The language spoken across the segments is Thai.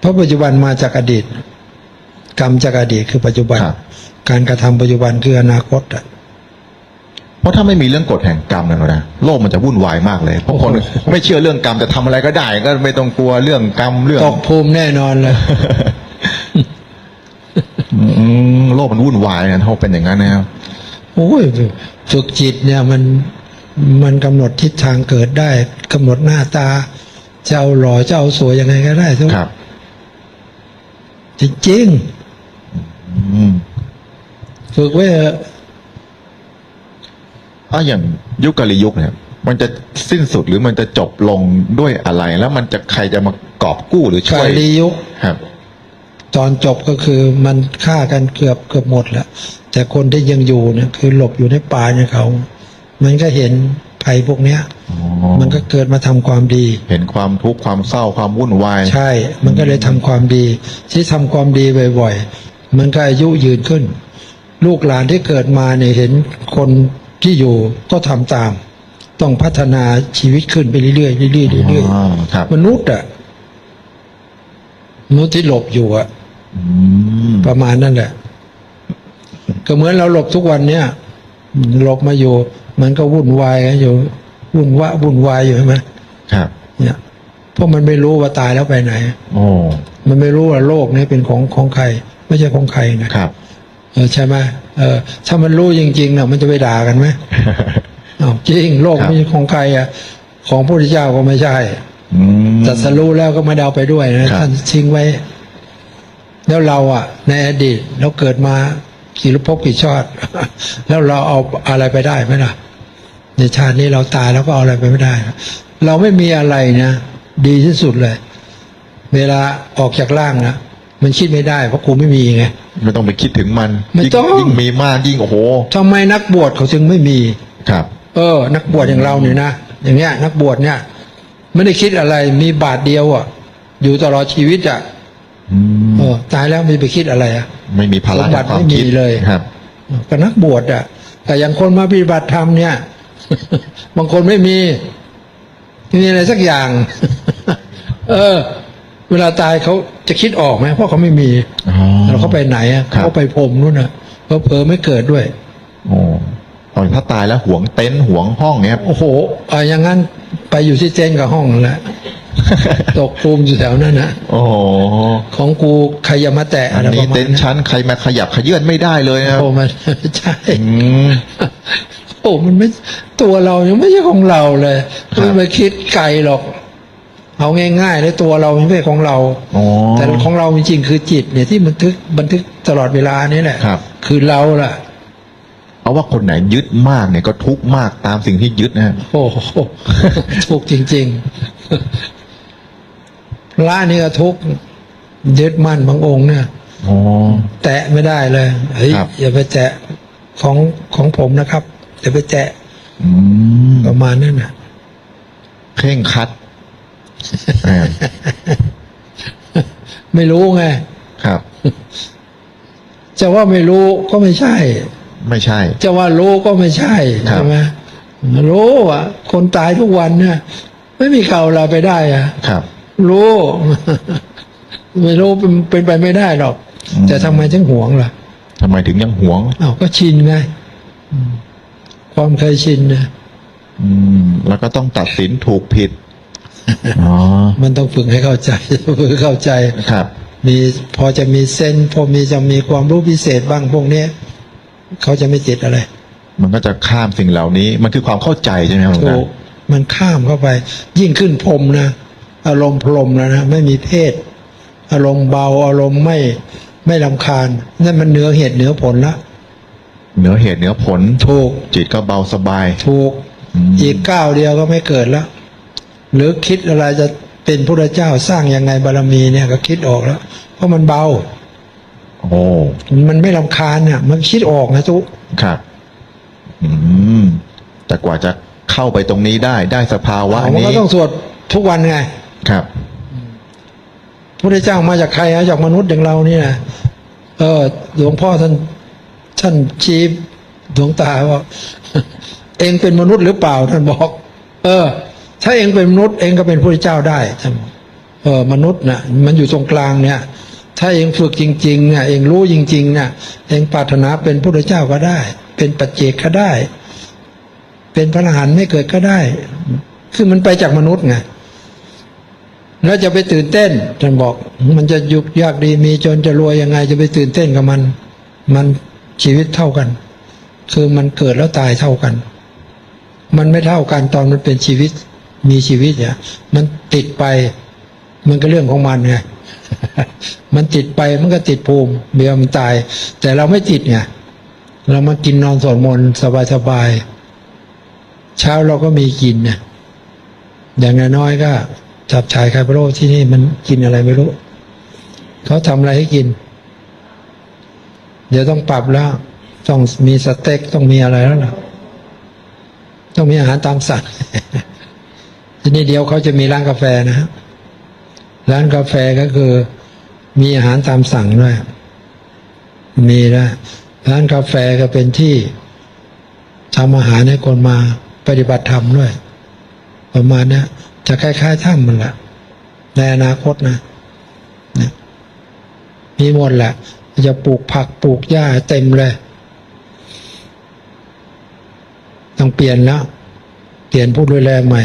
เพราะปัจจุบันมาจากอดีต กรรมจากอดีตคือปัจจุบัน ครับ การกระทำปัจจุบันคืออนาคตอะ เพราะถ้าไม่มีเรื่องกฎแห่งกรรมนะนะโลกมันจะวุ่นวายมากเลย เพราะคนไม่เชื่อเรื่องกรรมจะทำอะไรก็ได้ ก็ไม่ต้องกลัวเรื่องกรรมเรื่องตกภูมิแน่นอนเลย อืมโลกมันวุ่นวายนะถ้าเป็นอย่างนั้นนะครับ โอ้ยฝึกจิตเนี่ยมันมันกำหนดทิศทางเกิดได้กำหนดหน้าตา จะเอาหล่อจะเอาสวยยังไงก็ได้ทุกครับ จริงอืมๆฝึกไว้เถอะอะอย่างยุคกาลียุคเนี่ย มันจะสิ้นสุดหรือมันจะจบลงด้วยอะไร แล้วมันจะใครจะมากอบกู้หรือช่กาวยลียุคครับ ตอนจบก็คือมันฆ่ากันเกือบเกือบหมดแล้วแต่คนที่ยังอยู่เนี่ย คือหลบอยู่ในป่าเนี่ยเขา มันก็เห็น ภัยพวกเนี้ยอ๋อมันก็เกิดมาทำความดี เห็นความทุกข์ความเศร้าความวุ่นวาย ใช่ มันก็เลยทำความดี ที่ทำความดีบ่อยๆ มันก็อายุยืนขึ้น ลูกหลานที่เกิดมาเนี่ยเห็นคนที่อยู่ก็ทำตาม ต้องพัฒนาชีวิตขึ้นไปเรื่อยๆเรื่อยๆเรื่อยอ๋อครับๆมนุษย์อะมนุษย์ที่หลบอยู่อะอืมประมาณนั่นแหละ ก็เหมือนเราหลบทุกวันเนี่ยหลบมาอยู่ มันก็วุ่นวายกันอยู่วุ่นวะวุ่นวายอยู่ใช่ไหมครับ เนี่ยเพราะมันไม่รู้ว่าตายแล้วไปไหนโอ้มันไม่รู้ว่าโลกนี้เป็นของของใคร ไม่ใช่ของใครนะครับเออใช่ไหมเออถ้ามันรู้จริงๆนะมันจะไปด่ากันไหมอ้าวจริงโลกครับไม่ใช่ของใครอะ ของพระพุทธเจ้าก็ไม่ใช่อืมแต่สรู้แล้วก็ไม่ได้เอาไปด้วยนะครับท่านทิ้งไว้ แล้วเราอะ ในอดีตเราเกิดมากี่ภพกี่ชาติแล้วเราเอาอะไรไปได้ไหมล่ะ ในชาตินี้เราตายแล้วก็เอาอะไรไปไม่ได้นะเราไม่มีอะไรนะ ดีที่สุดเลย เวลาออกจากร่างนะมันคิดไม่ได้เพราะกูไม่มีไงไม่ต้องไปคิดถึงมันไม่ต้องยิ่ยิ่งมีมากยิ่งโอ้โหทำไมนักบวชเขาจึงไม่มีครับ เออ นักบวชอย่างเราเนี่ยนะอย่างเงี้ย นักบวชเนี่ย ไม่ได้คิดอะไรมีบาทเดียวอะ อยู่ตลอดชีวิตอะอืมเออตายแล้วมีไปคิดอะไรอะ ไม่มีภาระสมบัติแห่งความไม่มีคิดเลยครับก็นักบวชอะ แต่อย่างคนมาปฏิบัติธรรมเนี่ย บางคนไม่มีไม่มีอะไรสักอย่าง เออ เวลาตายเขาจะคิดออกไหมเพราะเขาไม่มีอ๋อแล้วเขาไปไหนอะครับเขาไปพรมนู่นน่ะเพอเพอๆไม่เกิดด้วยโอ้เอาถ้าตายแล้วหวงเต็นท์หวงห้องเนี้ยโอ้โหอะอย่างนั้นไปอยู่ที่เจนกับห้องนั่นแหละตกภูมิอยู่แถวนั้นนะโอ้โหของกูใครอย่ามาแตะอัอะนไรปนี้ระมาณเต็นท์นั้นชั้นใครมาขยับขยื่นไม่ได้เลยนะครับโอ้มันใช่อืม โอ้มันไม่ตัวเรายังไม่ใช่ของเราเลยครับไม่ไปคิดไกลหรอกเอาง่ายๆเลยตัวเราไม่ใช่ของเราอ๋อแต่ของเราจริงๆคือจิต เนี่ยที่บันทึกบันทึกตลอดเวลานี่แหละครับ คือเราล่ะ เอาว่าคนไหนยึดมากเนี่ยก็ทุกข์มากตามสิ่งที่ยึดนะฮะโอ้โหทุกข์จริงๆพระนี่ก็ทุกข์ยึดมั่นบางองค์เนี่ยอ๋อแตะไม่ได้เลยเฮ้ยครับอย่าไปแตะของของผมนะครับ อย่าไปแตะอืมประมาณนั้นน่ะ เคร่งครัดอ่าไม่รู้ไงครับ จะว่าไม่รู้ก็ไม่ใช่ ไม่ใช่ จะว่ารู้ก็ไม่ใช่ครับ ใช่ไหมรู้อะ คนตายทุกวันเนี่ยไม่มีข่าวอะไรไปได้อะ ครับ รู้ ไม่รู้เป็นเป็นไปไม่ได้หรอก อืม แต่ทำไมถึงหวงล่ะทำไมถึงยังหวง อ้าวก็ชินไงอืม ความเคยชินนะอืมแล้วก็ต้องตัดสินถูกผิด อ๋อ มันต้องฝึกให้เข้าใจฝึกให้เข้าใจครับ มีพอจะมีเส้นส์พอมีจะมีความรู้พิเศษบ้างพวกเนี้ยเขาจะไม่ติดอะไร มันก็จะข้ามสิ่งเหล่านี้ มันคือความเข้าใจใช่ไหมครับหลวงถูตากมันข้ามเข้าไป ยิ่งขึ้นพรมนะ อารมณ์พรหมแล้วนะไม่มีเพศ อารมณ์เบาอารมณ์ไม่ไม่ลำคาญนั่นมันเหนือเหตุเหนือผลละ เหนือเหตุเหนือผลถูกจิตก็เบาสบายถูกอืมอีกก้าวเดียวก็ไม่เกิดแล้ว หรือคิดอะไรจะเป็นพระเจ้าสร้างยังไงบารมีเนี่ยก็คิดออกแล้ว เพราะมันเบา โอ้มันไม่ลำคาญเนี่ยมันคิดออกนะทุกครับ อืมแต่กว่าจะเข้าไปตรงนี้ได้ได้สภาวะมันนี้ก็ต้องสวดทุกวันไง ครับพระเจ้ามาจากใครนะจากมนุษย์อย่างเรานี่นะเออหลวงพ่อท่าน ท่านชี้ดวงตาว่าเองเป็นมนุษย์หรือเปล่าท่านบอก เออ ถ้าเองเป็นมนุษย์ เองก็เป็นพระเจ้าได้ท่านเออมนุษย์น่ะ มันอยู่ตรงกลางเนี่ย ถ้าเองฝึกจริงๆเนี่ยเองรู้จริงๆเนี่ยเองปรารถนาเป็นพุทธเจ้าก็ได้ เป็นปัจเจกก็ได้ เป็นพระอรหันต์ไม่เกิดก็ได้ คือมันไปจากมนุษย์ไงแล้วจะไปตื่นเต้นท่านบอก มันจะยุกยากดีมีจนจะรวยยังไง จะไปตื่นเต้นกับมัน มัน ชีวิตเท่ากัน คือมันเกิดแล้วตายเท่ากัน มันไม่เท่ากันตอนมันเป็นชีวิตมีชีวิตเนี่ย มันติดไป มันก็เรื่องของมันไงมันติดไปมันก็ติดภูมิเบียมันตาย แต่เราไม่ติดไงเรามากินนอนสวดมนต์สบายๆเช้าเราก็มีกินเนี่ยอย่างน้อยก็จับชายคาร์โบโรที่นี่มันกินอะไรไม่รู้ เขาทำอะไรให้กิน เดี๋ยวต้องปรับแล้ว ต้องมีสเต็กต้องมีอะไรแล้วล่ะต้องมีอาหารตามสั่งทีนี้เดียวเขาจะมีร้านกาแฟนะฮะร้านกาแฟก็คือ มีอาหารตามสั่งด้วยมีนะร้านกาแฟก็เป็นที่ทำอาหารให้คนมาปฏิบัติธรรมด้วย ประมาณเนี้จะคล้ายๆถ้ำมันแหละในอนาคตนะนี่ยมีหมดแหละ จะปลูกผักปลูกหญ้าเต็มเลย ต้องเปลี่ยนแล้วเปลี่ยนผู้ดูแลใหม่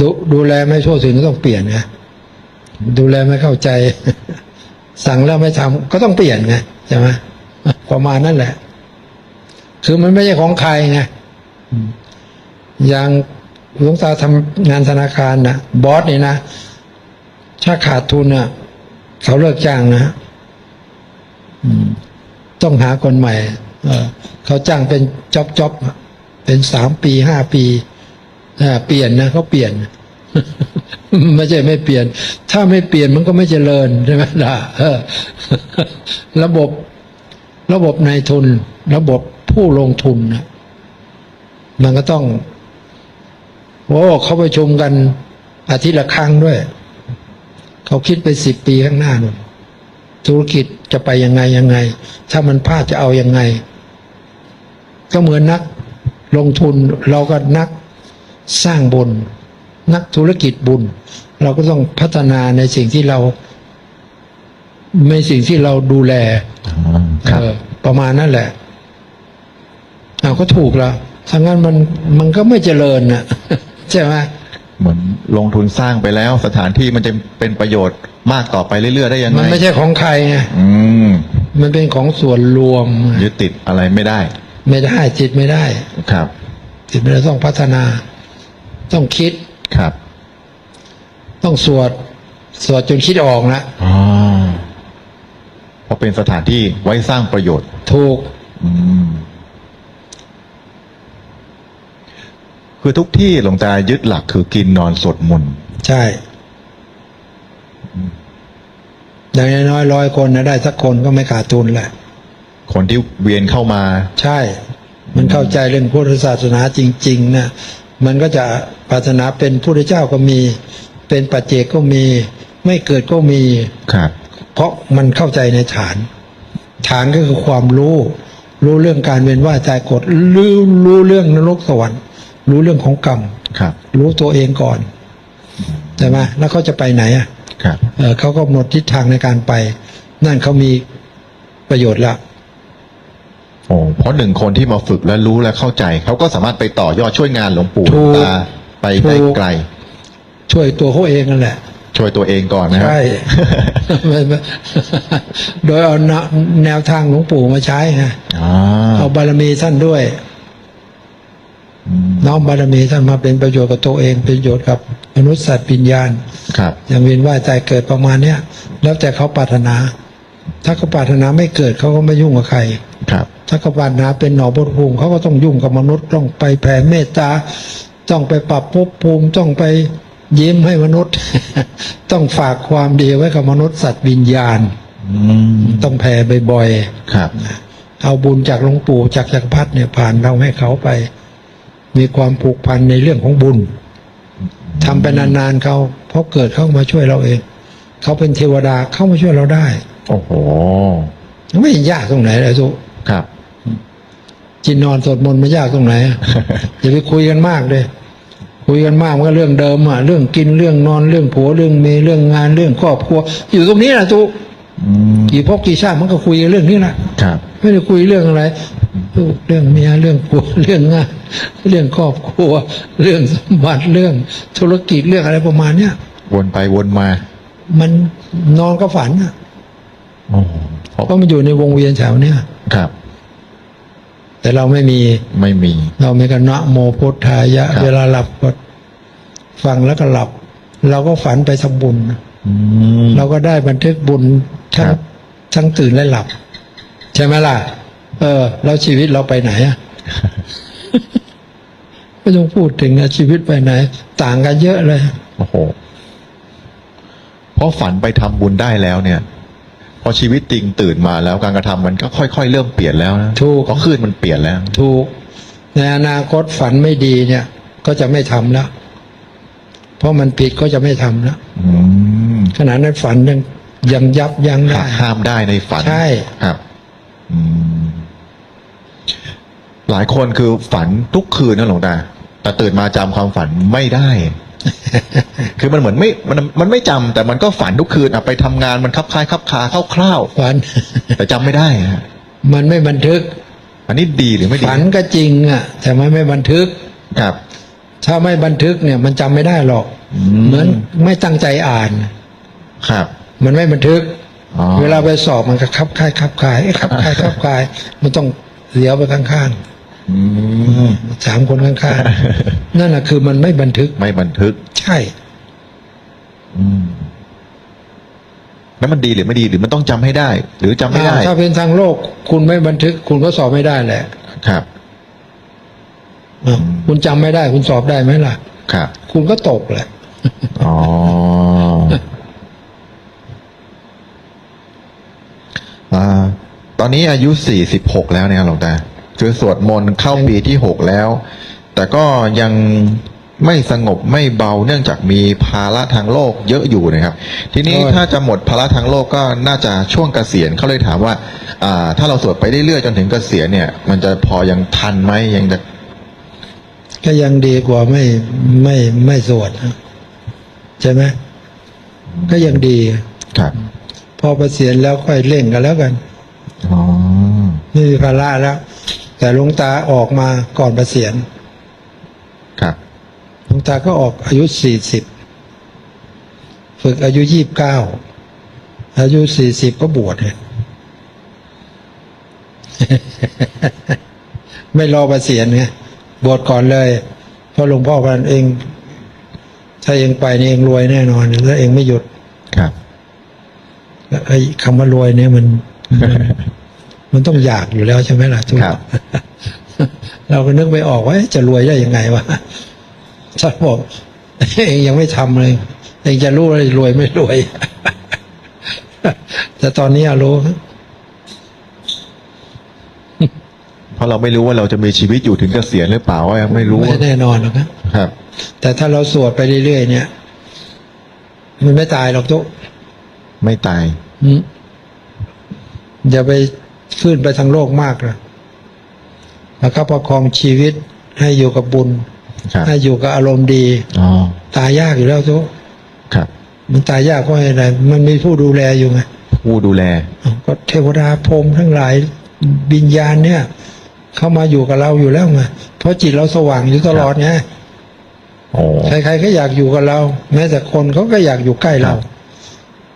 ดูดูแลไม่ทั่วถึงก็ต้องเปลี่ยนไงดูแลไม่เข้าใจ สั่งแล้วไม่ทำก็ต้องเปลี่ยนไงใช่ไหมประมาณนั่นแหละ คือมันไม่ใช่ของใครไงอืมอย่างหลวงตาทำงานธนาคารนะบอสนี่นะถ้าขาดทุนเน่ะเขาเลิกจ้างนะ ต้องหาคนใหม่เขาจ้างเป็นจ็อบจ็อบเป็นสามปีห้าปีเปลี่ยนนะเขาเปลี่ยน ไม่ใช่ไม่เปลี่ยน ถ้าไม่เปลี่ยนมันก็ไม่เจริญใช่ไหมล่ะระบบระบบนายทุน ระบบผู้ลงทุนนะมันก็ต้องโอ้เขาประชุมกันอาทิตย์ละครั้งด้วย เขาคิดไปสิบปีข้างหน้านู่น ธุรกิจจะไปยังไงยังไง ถ้ามันพลาดจะเอายังไง ก็เหมือนนักลงทุนเราก็นักสร้างบุญ นักธุรกิจบุญ เราก็ต้องพัฒนาในสิ่งที่เราในสิ่งที่เราดูแลอ๋อครับเออประมาณนั่นแหละเอาก็ถูกแล้วถ้างั้นมันมันก็ไม่เจริญนะใช่ไหมเหมือนลงทุนสร้างไปแล้วสถานที่มันจะเป็นประโยชน์ มากต่อไปเรื่อยๆได้ยังไงมันไม่ใช่ของใครไงอืมมันเป็นของส่วนรวม ยึดติดอะไรไม่ได้ ไม่ได้จิตไม่ได้ ครับ จิตไม่ได้ต้องพัฒนา ต้องคิดครับ ต้องสวด สวดจนคิดออกนะอ๋อเพราะเป็นสถานที่ไว้สร้างประโยชน์ ถูก อืมคือทุกที่หลวงตายึดหลักคือกินนอนสวดมนต์ใช่ อย่างน้อยๆร้อยคนนะได้สักคนก็ไม่ขาดทุนแหละ คนที่เวียนเข้ามา ใช่ มันเข้าใจเรื่องพุทธศาสนาจริงๆนะมันก็จะปรารถนาเป็นพุทธเจ้าก็มี เป็นปัจเจกก็มี ไม่เกิดก็มีครับ เพราะมันเข้าใจในฐาน ฐานก็คือความรู้ รู้เรื่องการเวียนว่ายตายกฎรู้รู้เรื่องนรกสวรรค์ รู้เรื่องของกรรมครับ รู้ตัวเองก่อนใช่ไหมแล้วเขาจะไปไหนอะครับ เออเขาก็หมดทิศทางในการไป นั่นเขามีประโยชน์ละโอ้เพราะหนึ่งคนที่มาฝึกและรู้และเข้าใจ เขาก็สามารถไปต่อยอดช่วยงานหลวงปู่หลวงตาไปได้ไกล ช่วยตัวเขาเองนั่นแหละ ช่วยตัวเองก่อนนะครับใช่ไม่ไม่โดยเอาแนวแนวทางหลวงปู่มาใช้ไงอ่าเอาบารมีท่านด้วยอืม น้อมบารมีท่านมาเป็นประโยชน์กับตัวเองเป็นประโยชน์กับมนุษย์สัตว์ปิญญาณครับอย่างเวียนว่ายตายเกิดประมาณเนี้ยแล้วแต่เขาปรารถนา ถ้าเขาปรารถนาไม่เกิดเขาก็ไม่ยุ่งกับใครครับ ถ้าเขาปรารถนาเป็นหนอบทภูมิเขาก็ต้องยุ่งกับมนุษย์ต้องไปแผ่เมตตาต้องไปปรับภพภูมิต้องไปยิ้มให้มนุษย์ ต้องฝากความดีไว้กับมนุษย์สัตว์วิญญาณอืมต้องแผ่บ่อยครับๆเอาบุญจากหลวงปู่จากจักรพรรดิเนี่ยผ่านเราให้เขาไป มีความผูกพันในเรื่องของบุญทำไปนานๆเขาเพราะเกิดเข้ามาช่วยเราเองเขาเป็นเทวดาเข้ามาช่วยเราได้ โอ้โห ไม่ยากตรงไหนเลยทุกครับ จินนอนสวดมนต์ไม่ยากตรงไหนอะอย่าไปคุยกันมากเลยคุยกันมากมันก็เรื่องเดิมอะเรื่องกินเรื่องนอนเรื่องผัวเรื่องเมียเรื่องงานเรื่องครอบครัว อยู่ตรงนี้แหละทุกอืมกี่พบกี่ชาติมันก็คุยเรื่องนี้แหละครับ ไม่ได้คุยเรื่องอะไร ลูกเรื่องเมียเรื่องผัวเรื่องงานเรื่องครอบครัว เรื่องสมบัติเรื่องธุรกิจเรื่องอะไรประมาณเนี้ยวนไปวนมา มันนอนก็ฝันอะโอ้เพราะเพราะมันอยู่ในวงเวียนแถวเนี้ยครับ แต่เราไม่มีไม่มี เราไม่กันนะโมพุทธายะครับเวลาหลับก็ฟังแล้วก็หลับ เราก็ฝันไปทำบุญอืมเราก็ได้บันทึกบุญทั้งครับทั้งตื่นและหลับ ใช่ไหมล่ะ เออ แล้วชีวิตเราไปไหนอะไม่ต้องพูดถึงนะชีวิตไปไหน ต่างกันเยอะเลยโอ้โหเพราะฝันไปทำบุญได้แล้วเนี่ย พอชีวิตจริงตื่นมาแล้วการกระทำมันก็ค่อยๆเริ่มเปลี่ยนแล้วนะถูกเพราะคลื่นมันเปลี่ยนแล้ว ถูกในอนาคตฝันไม่ดีเนี่ย ก็จะไม่ทำแล้ว เพราะมันผิดก็จะไม่ทำแล้วอืมขณะนั้นฝันยังยังยับยั้งหัได้กห้ามได้ในฝันใช่ครับ อืม หลายคนคือฝันทุกคืนนะหลวงตา แต่ตื่นมาจำความฝันไม่ได้ คือมันเหมือนไม่ มันมันไม่จำแต่มันก็ฝันทุกคืนอะไปทำงานมันคับคล้ายคับคาคร่าวฝันๆแต่จำไม่ได้ฮะมันไม่บันทึก อันนี้ดีหรือไม่ดีฝันก็จริงอะ แต่มันไม่บันทึกครับ ถ้าไม่บันทึกเนี่ยมันจำไม่ได้หรอกอืมเหมือนไม่ตั้งใจอ่าน ครับ มันไม่บันทึกอ๋อเวลาไปสอบมันก็คับคายคับคายเอ๊ะคับคายคับคายมันต้องเลี้ยวไปข้างอืมๆ สามคนข้างๆนั่นแหะคือมันไม่บันทึก ไม่บันทึก ใช่ อืมแล้วมันดีหรือไม่ดีหรือมันต้องจำให้ได้ หรือจำไม่ได้อ่าถ้าเป็นทางโลก คุณไม่บันทึก คุณก็สอบไม่ได้แหละ ครับอะคุณจำไม่ได้ คุณสอบได้ไหมล่ะ ครับ คุณก็ตกแหละ อ๋ออ่าตอนนี้อายุสี่สิบหกแล้วเนี่ยหลวงตา คือสวดมนต์เข้าปีที่หกแล้ว แต่ก็ยังไม่สงบไม่เบาเนื่องจากมีภาระทางโลกเยอะอยู่นะครับ ทีนี้โอ้ยถ้าจะหมดภาระทางโลกก็น่าจะช่วงเกษียณเขาเลยถามว่า อ่า ถ้าเราสวดไปเรื่อยๆจนถึงเกษียณเนี่ย มันจะพอยังทันไหมยังจะก็ยังดีกว่าไม่ไม่ไม่สวดนะใช่ไหมก็ยังดีครับ พอเกษียณแล้วค่อยเร่งกันแล้วกันอ๋อไม่มีภาระแล้ว แต่หลวงตาออกมาก่อนเกษียณครับหลวงตาก็ออกอายุสี่สิบฝึกอายุยี่บเก้าอายุสี่สิบก็บวชเลยไม่รอเกษียณไงบวชก่อนเลยเพราะหลวงพ่อพันเอง ถ้าเองไปนี่เองรวยแน่นอนถ้าเองไม่หยุดครับแล้วไอ้คำว่ารวยเนี่ยมัน มันมันต้องอยากอยู่แล้วใช่ไหมล่ะทุกครับเราก็นึกไม่ออกว่าเอ๊ะจะรวยได้ยังไงวะถ้าบอกเองยังไม่ทำเลยเองจะรู้เลยรวยไม่รวย แต่ตอนนี้อะรู้เพราะเราไม่รู้ว่าเราจะมีชีวิตอยู่ถึงเกษียณหรือเปล่าว่ายังไม่รู้ไม่แน่นอนหรอกครับครับแต่ถ้าเราสวดไปเรื่อยๆเนี่ย มันไม่ตายหรอกทุกไม่ตายอืมอย่าไป ขึ้นไปทางโลกมากนะแล้วก็ประคองชีวิตให้อยู่กับบุญครับให้อยู่กับอารมณ์ดีอ๋อตายยากอยู่แล้วทุกครับมันตายยากเพราะอะไรมันมีผู้ดูแลอยู่ไงผู้ดูแลอ้าวก็เทวดาพรหมทั้งหลายวิญญาณเนี่ย เข้ามาอยู่กับเราอยู่แล้วไงเพราะจิตเราสว่างอยู่ตลอดไงโอ้ใครๆก็อยากอยู่กับเรา แม้แต่คนเขาก็อยากอยู่ใกล้เราครับ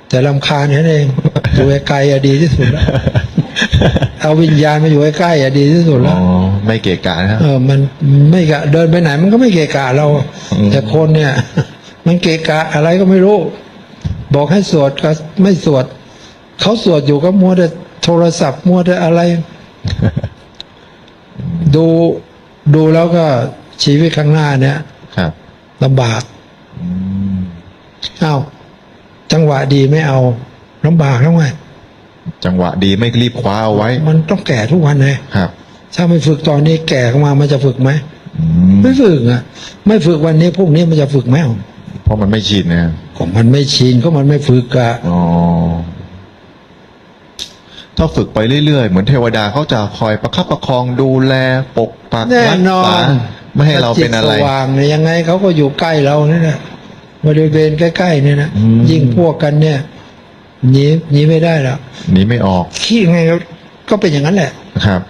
แต่ลำคาญแค่นั้นเองอยู่ไกลๆอะดีที่สุดแล้ว เอาวิญญาณมาอยู่ใกล้ๆอะดีที่สุดอ๋แล้อวไม่เกะกะนะครับเออ มันไม่กะเดินไปไหน มันก็ไม่เกะกะเราอืมแต่คนเนี่ย มันเกะกะอะไรก็ไม่รู้ บอกให้สวดก็ไม่สวดเขาสวดอยู่ก็มัวแต่โทรศัพท์มัวแต่อะไร ดูดูแล้วก็ชีวิตข้างหน้าเนี่ยครับลำบากอืมเอาจังหวะดีไม่เอาลำบากแล้วไง จังหวะดีไม่รีบคว้าเอาไว้ มันต้องแก่ทุกวันเลยครับ ถ้าไม่ฝึกตอนนี้แก่เข้ามามันจะฝึกไหมอืมไม่ฝึกอะ ไม่ฝึกวันนี้พรุ่งนี้มันจะฝึกไหมเอาเพราะมันไม่ชินนะก็มันไม่ชินก็มันไม่ฝึกอะอ๋อถ้าฝึกไปเรื่อยๆ เหมือนเทวดาเขาจะคอยประคับประคองดูแลปกปักแน่รักนอษานไม่ให้เราเป็นอะไรจิตสว่างเนี่ยยังไงเขาก็อยู่ใกล้เราเนี่ยนะบริเวณใกล้ๆเนี่ยนะอืมยิ่งพวกกันเนี่ย หนีหนีไม่ได้แล้วหนีไม่ออกคิดยังไงก็เป็นอย่างนั้นแหละครับ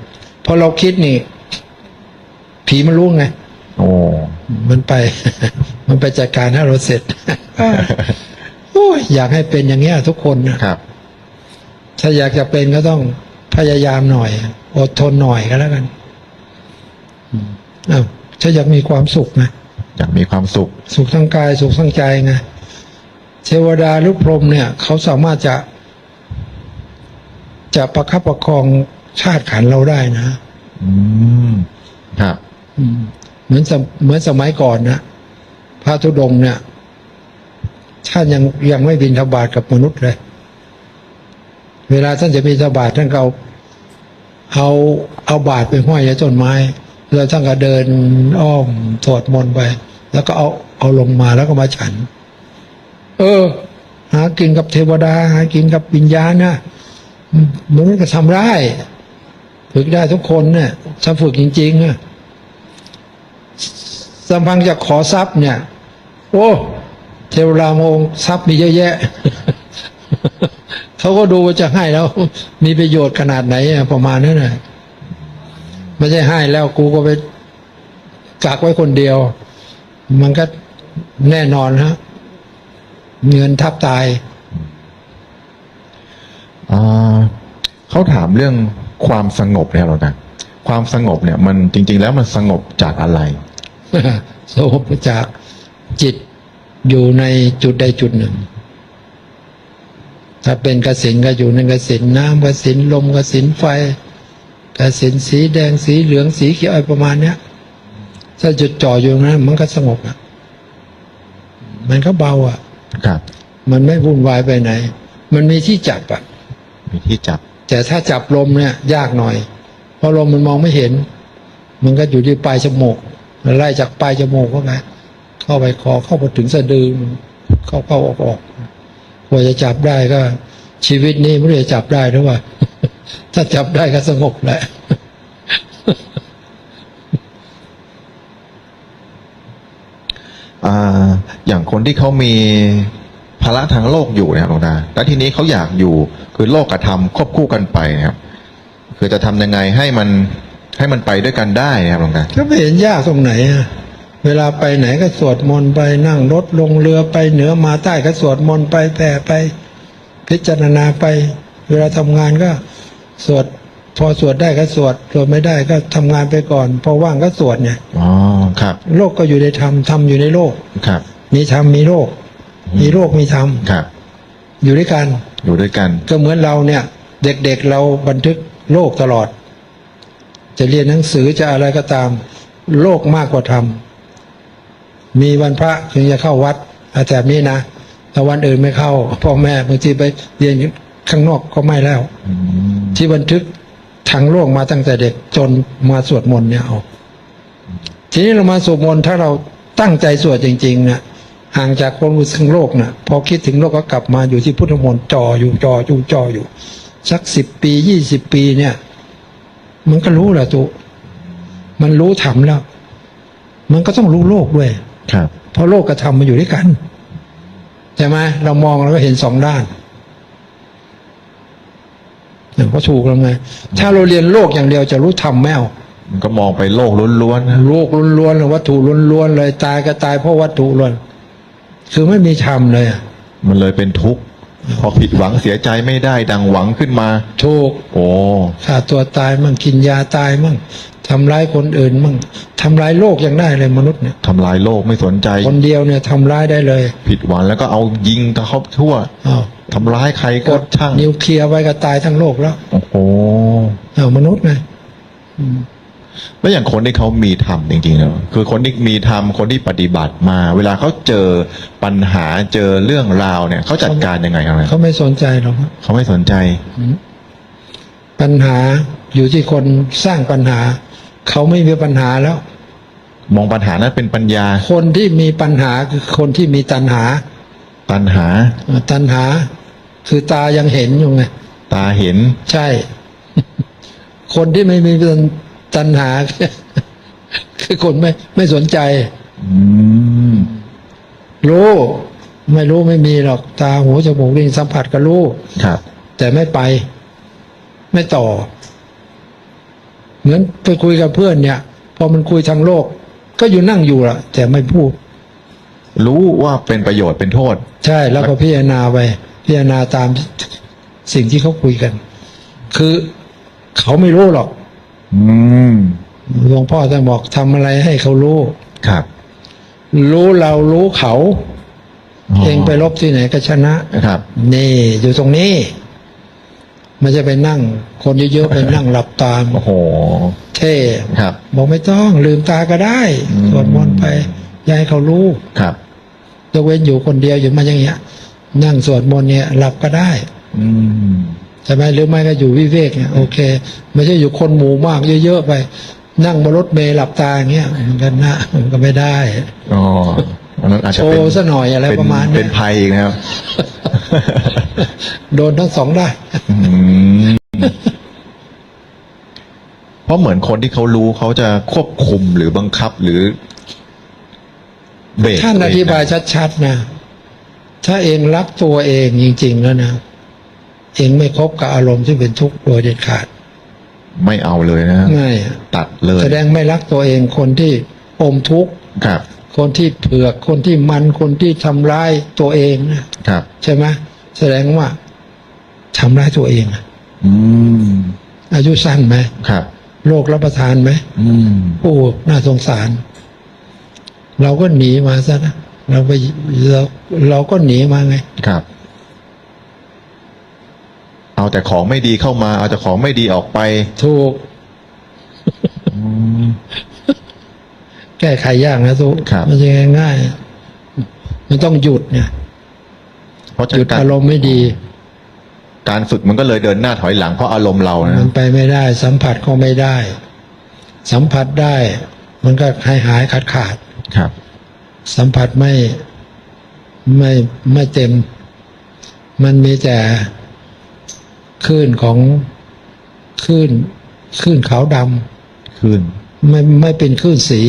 พอเราคิดนี่ ผีมันรู้ไงโอ้มันไป มันไปจัดการให้เราเสร็จโอ้ยอยากให้เป็นอย่างเงี้ยทุกคนนะครับ ถ้าอยากจะเป็นก็ต้องพยายามหน่อย อดทนหน่อยก็แล้วกันอืมอ้าวถ้าอยากมีความสุขนะอยากมีความสุข สุขทางกาย สุขทางใจไง เทวดาหรือพรหมเนี่ย เขาสามารถจะ จะประคับประคองชาติขันธ์เราได้นะ อืมครับอืมเหมือนสมเหมือนสมัยก่อนนะพระธุดงค์เนี่ยท่านยังยังไม่บินทบาทกับมนุษย์เลย เวลาท่านจะบินทบาทท่านก็เอาเอาเอาบาทไปห้อยในต้นไม้ แล้วท่านก็เดินอ้อมสวดมนต์ไป แล้วก็เอาเอาลงมาแล้วก็มาฉัน เออ หากินกับเทวดา หากินกับวิญญาณนะมันก็ทำได้ฝึกได้ทุกคนเนี่ยถ้าฝึกจริงๆอะสัมพังจะขอทรัพย์เนี่ย โอ้เทวดามองทรัพย์มีเยอะแยะ เขาก็ดูว่าจะให้แล้ว มีประโยชน์ขนาดไหนอะประมาณนั้นนะไม่ใช่ให้แล้วกูก็ไปกักไว้คนเดียว มันก็แน่นอนฮะ เงินทับตายอ่าเขาถามเรื่องความสงบเนี่ยหรอนะความสงบเนี่ย มันจริง ๆ แล้วมันสงบจากอะไรสงบจากจิตอยู่ในจุดใดจุดหนึ่ง ถ้าเป็นกสินก็อยู่ในกสินน้ำกสินลมกสินไฟกสินสีแดงสีเหลืองสีเขียวอะไรประมาณเนี้ยถ้าจุดจ่ออยู่ตรงนั้นมันก็สงบอะ มันก็เบาอะ ครับ มันไม่วุ่นวายไปไหน มันมีที่จับอะมีที่จับ แต่ถ้าจับลมเนี่ย ยากหน่อย เพราะลมมันมองไม่เห็น มันก็อยู่ที่ปลายจมูกไล่จากปลายจมูกเข้าไปเข้าไปคอเข้าไปถึงสะดือเข้าเข้าออกออกกว่าจะจับได้ก็ ชีวิตนี้ไม่รู้จะจับได้หรือว่า ถ้าจับได้ก็สงบแหละ อ่าอย่างคนที่เขามีภาระทางโลกอยู่เนี่ยหลวงตาแล้วทีนี้เขาอยากอยู่คือโลกกับธรรมควบคู่กันไปนะครับ คือจะทำยังไงให้มันให้มันไปด้วยกันได้นะครับหลวงตาก็ไม่เห็นยากตรงไหนอะเวลาไปไหนก็สวดมนต์ไปนั่งรถลงเรือไปเหนือมาใต้ก็สวดมนต์ไปแผ่ไป พิจารณาไป เวลาทำงานก็สวด พอสวดได้ก็สวดสวดไม่ได้ก็ทำงานไปก่อน พอว่างก็สวดเนี่ยอ๋อ ครับ โลกก็อยู่ในธรรมธรรมอยู่ในโลกครับ มีธรรมมีโลก มีโลกมีธรรมครับ อยู่ด้วยกันอยู่ด้วยกัน ก็เหมือนเราเนี่ย เด็กๆเราบันทึกโลกตลอด จะเรียนหนังสือจะอะไรก็ตาม โลกมากกว่าธรรมมีวันพระถึงจะเข้าวัดอาแต่นี้นะถ้าวันอื่นไม่เข้าพ่อแม่บางทีไปเรียนข้างนอกก็ไม่แล้วอืมที่บันทึกทางโลกมาตั้งแต่เด็กจนมาสวดมนต์เนี่ยเอา ทีนี้เรามาสวดมนต์ถ้าเราตั้งใจสวดจริงๆนะห่างจากความรู้สึกโลกนะพอคิดถึงโลกก็กลับมาอยู่ที่พุทธมนต์จออยู่จออยู่จออยู่ สักสิบปียี่สิบปีเนี่ย มันก็รู้แหละตุมันรู้ธรรมแล้ว มันก็ต้องรู้โลกด้วยครับ เพราะโลกกับธรรมมันอยู่ด้วยกันใช่ไหมเรามองเราก็เห็นสองด้านอย่างก็ถูกแล้วไงถ้าเราเรียนโลกอย่างเดียวจะรู้ธรรมไม่เอา มันก็มองไปโลกล้วนๆนะโลกล้วนๆเลยวัตถุล้วนๆเลยตายก็ตายเพราะวัตถุล้วนคือไม่มีธรรมเลยอะมันเลยเป็นทุกข์พอผิดหวังเสียใจไม่ได้ดังหวังขึ้นมาถูกโอ้ฆ่าตัวตายมั่งกินยาตายมั่งทำร้ายคนอื่นมั่งทำร้ายโลกยังได้เลยมนุษย์เนี่ยทำลายโลกไม่สนใจ คนเดียวเนี่ยทำร้ายได้เลย ผิดหวังแล้วก็เอายิงกับเขาทั่วอ้าวทำร้ายใครกก็ดช่างนิวเคลียร์ไว้ก็ตายทั้งโลกแล้ว โอ้โหอ้าวมนุษย์ไง แล้วอย่างคนที่เขามีธรรมจริงๆเนอะคือคนที่มีธรรมคนที่ปฏิบัติมา เวลาเขาเจอปัญหาเจอเรื่องราวเนี่ยเขาจัดการยังไงครับเนี่ยเขาไม่สนใจหรอกครับเขาไม่สนใจ ปัญหาอยู่ที่คนสร้างปัญหา เขาไม่มีปัญหาแล้ว มองปัญหานั้นเป็นปัญญา คนที่มีปัญหาคือคนที่มีตัณหาปัญหาเอ่อตัณหา คือตายังเห็นอยู่ไงตาเห็น ใช่ คนที่ไม่มี ตัณหาคือคนไม่ไม่สนใจอืมรู้ไม่รู้ไม่มีหรอก ตาหูจมูกลิ้นสัมผัสก็รู้ครับ แต่ไม่ไป ไม่ต่อ เหมือนไปคุยกับเพื่อนเนี่ย พอมันคุยทางโลก ก็อยู่นั่งอยู่ละแต่ไม่พูด รู้ว่าเป็นประโยชน์เป็นโทษ ใช่ แล้วก็พิจารณาไปพิจารณาตามสิ่งที่เขาคุยกัน คือเขาไม่รู้หรอก อืมหลวงพ่อท่านบอกทำอะไรให้เขารู้ ครับ รู้เรารู้เขา เองไปลบที่ไหนก็ชนะนะครับ นี่อยู่ตรงนี้ มันจะไปนั่ง คนเยอะๆไปนั่งหลับตามโอ้โห เท่ครับ บอกไม่ต้องลืมตาก็ได้อืมสวดมนต์ไปอย่าให้เขารู้ครับยกเว้นอยู่คนเดียวอยู่มาอย่างเงี้ย นั่งสวดมนต์เนี่ยหลับก็ได้ อืมใช่ไหมหรือไม่ก็อยู่วิเวกเนี่ยโอเค ไม่ใช่อยู่คนหมู่มากเยอะๆไป นั่งบนรถเมล์หลับตาอย่างเงี้ยมันก็น่ามันก็ไม่ได้อ๋ออันนั้นอาจจะโชเป็นว์ซะหน่อยอะไรเป็นประมาณเป็เนี้นยภัยอีกนะครับ โดนทั้งสองได้อืมเพราะเหมือนคนที่เขารู้เขาจะควบคุมหรือบังคับหรือเบรกท่านตัวอเงธิบายชัดๆนะถ้าเองรักตัวเองจริง ๆ แล้วนะ เองไม่คบกับอารมณ์ที่เป็นทุกข์โดยเด็ดขาด ไม่เอาเลยนะง่ายอะตัดเลย แสดงไม่รักตัวเองคนที่อมทุกข์ครับคนที่เผือกคนที่มันคนที่ทำร้ายตัวเองนะครับ ใช่ไหมแสดงว่าทำร้ายตัวเองอะอืมอายุสั้นไหมครับโรครับ ประทานไหมอืมโอ้น่าสงสาร เราก็หนีมาซะนะเราไปเราเราก็หนีมาไงครับเอา แต่ของไม่ดีเข้ามา เอาแต่ของไม่ดีออกไป ถูกอืมแก้ไขยากนะทุกครับมันจะง่ายๆมันต้องหยุดเนี่ยเพราะหยุดการอารมณ์ไม่ดี การฝึกมันก็เลยเดินหน้าถอยหลังเพราะอารมณ์เรานะมันไปไม่ได้ สัมผัสก็ไม่ได้ สัมผัสได้ มันก็หายหายขาดขาดครับสัมผัสไม่ไม่ไม่เต็ม มันมีแต่ คลื่นของคลื่นคลื่นขาวดขึ้นำไม่ไม่เป็นคลื่นสี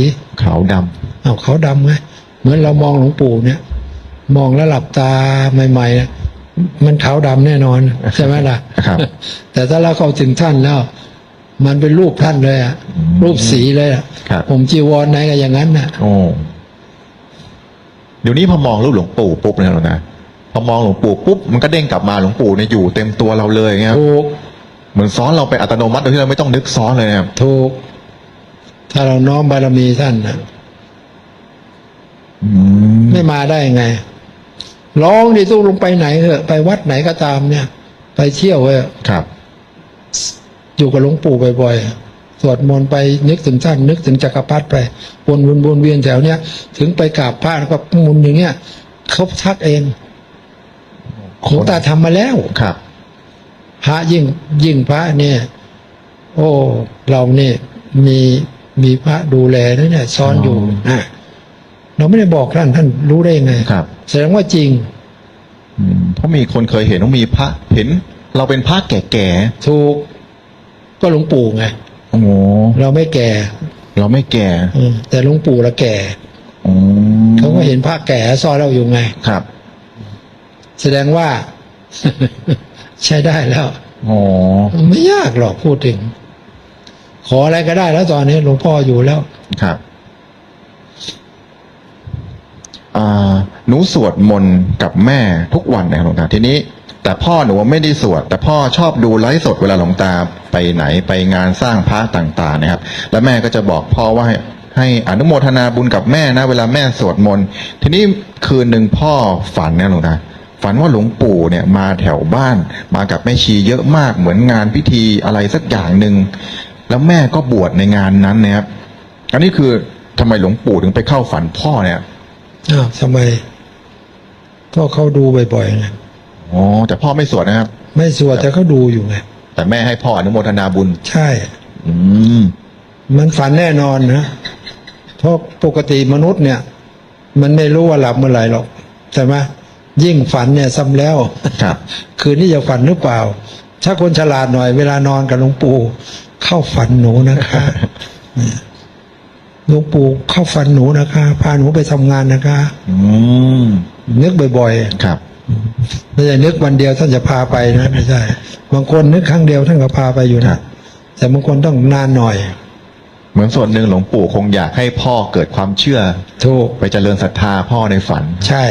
ขาวดเอาขาวดำไงเหมือนเรามองหลวงปู่เนี่ย มองแล้วหลับตาใหม่ๆนะมันขาวดำแน่นอน ใช่ไหมล่ะำครับ แต่ถ้าเราเข้าถึงท่านแล้ว มันเป็นรูปท่านเลยอะอืมรูปสีเลยอะครับผมจีวรไหนก็อย่างนั้นน่ะโอ้เดี๋ยวนี้พอมองรูปหลวงปู่ปุ๊บเนี่ยหรอกนะ พอมองหลวงปู่ปุ๊บมันก็เด้งกลับมาหลวงปู่เนี่ยอยู่เต็มตัวเราเลยเงี้ยถูกเหมือนซ้อนเราไปอัตโนมัติโดยที่เราไม่ต้องนึกซ้อนเลยนะครับถูก ถ้าเราน้อมบารมีท่านนะอืมไม่มาได้ไง ร้องดิตู้ลงไปไหนเถอะไปวัดไหนก็ตามเนี่ย ไปเที่ยวเถอะครับ อยู่กับหลวงปู่บ่อยๆสวดมนต์ไปนึกถึงท่านนึกถึงจักรพรรดิไปวนวนวนเวียนแถวเนี้ยถึงไปกราบพระแล้วก็หมุนอย่างเงี้ยเขาทักเอง หลวงตาทำมาแล้วครับพระยิ่งยิ่งพระเนี่ย โอ้ เราเนี่ยมีมีพระดูแลนะเนี่ยซ้อนอยู่อ๋อนะเราไม่ได้บอกท่านท่านรู้ได้ยังไงครับ แสดงว่าจริงอืมเพราะมีคนเคยเห็นว่ามีพระเห็น เราเป็นพระแก่ถูกก็หลวงปู่ไงๆโอ้โหเราไม่แก่ เราไม่แก่อืมแต่หลวงปู่ละแก่อืมเขาก็เห็นพระแก่ซ้อนเราอยู่ไงครับ แสดงว่า ใช้ได้แล้วอ๋อไม่ยากหรอกพูดถึง ขออะไรก็ได้แล้วตอนนี้หลวงพ่ออยู่แล้ว ครับอ่าหนูสวดมนต์กับแม่ทุกวันนะครับหลวงตาทีนี้ แต่พ่อหนูไม่ได้สวด แต่พ่อชอบดูไลฟ์สดเวลาหลวงตาไปไหนไปงานสร้างพระต่าง ๆ นะครับ แล้วแม่ก็จะบอกพ่อว่าให้ให้อนุโมทนาบุญกับแม่นะ เวลาแม่สวดมนต์ทีนี้คืนหนึ่งพ่อฝันนะหลวงตา ฝันว่าหลวงปู่เนี่ยมาแถวบ้าน มากับแม่ชีเยอะมากเหมือนงานพิธีอะไรสักอย่างหนึ่งแล้วแม่ก็บวชในงานนั้นนะครับอันนี้คือทำไมหลวงปู่ถึงไปเข้าฝันพ่อเนี่ยอ้าวทำไมก็เขาดูบ่อยๆไงอ๋อแต่พ่อไม่สวดนะครับ ไม่สวดแต่เขาดูอยู่ไงแต่แม่ให้พ่ออนุโมทนาบุญ ใช่ อืมมันฝันแน่นอนนะเพราะปกติมนุษย์เนี่ย มันไม่รู้ว่าหลับเมื่อไหร่หรอกใช่ไหม ยิ่งฝันเนี่ยซ้ำแล้วครับ คืนนี้จะฝันหรือเปล่า ถ้าคนฉลาดหน่อยเวลานอนกับหลวงปู่ เข้าฝันหนูนะคะหลวงปู่เข้าฝันหนูนะคะ พาหนูไปทำงานนะคะ อืมนึกบ่อยครับๆไม่ใช่นึกวันเดียวท่านจะพาไปนะไม่ใช่บางคนนึกครั้งเดียวท่านก็พาไปอยู่ครันะบแต่บางคนต้องนานหน่อย เหมือนส่วนหนึ่งหลวงปู่คงอยากให้พ่อเกิดความเชื่อถูกไปเจริญศรัทธาพ่อในฝัน ใช่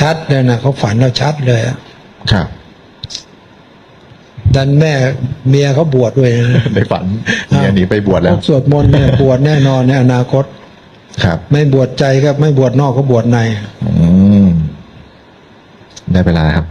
ชัดเลยนะเขาฝันเราชัดเลยอะครับ ดันแม่เมียเขาบวชด้วยนะในฝันเมียหนีไปบวชแล้วสวดมนต์เนี่ยบวชแน่นอนในอนาคต ครับ ไม่บวชใจก็ไม่บวชนอกก็บวชใน อืมได้เวลาครับ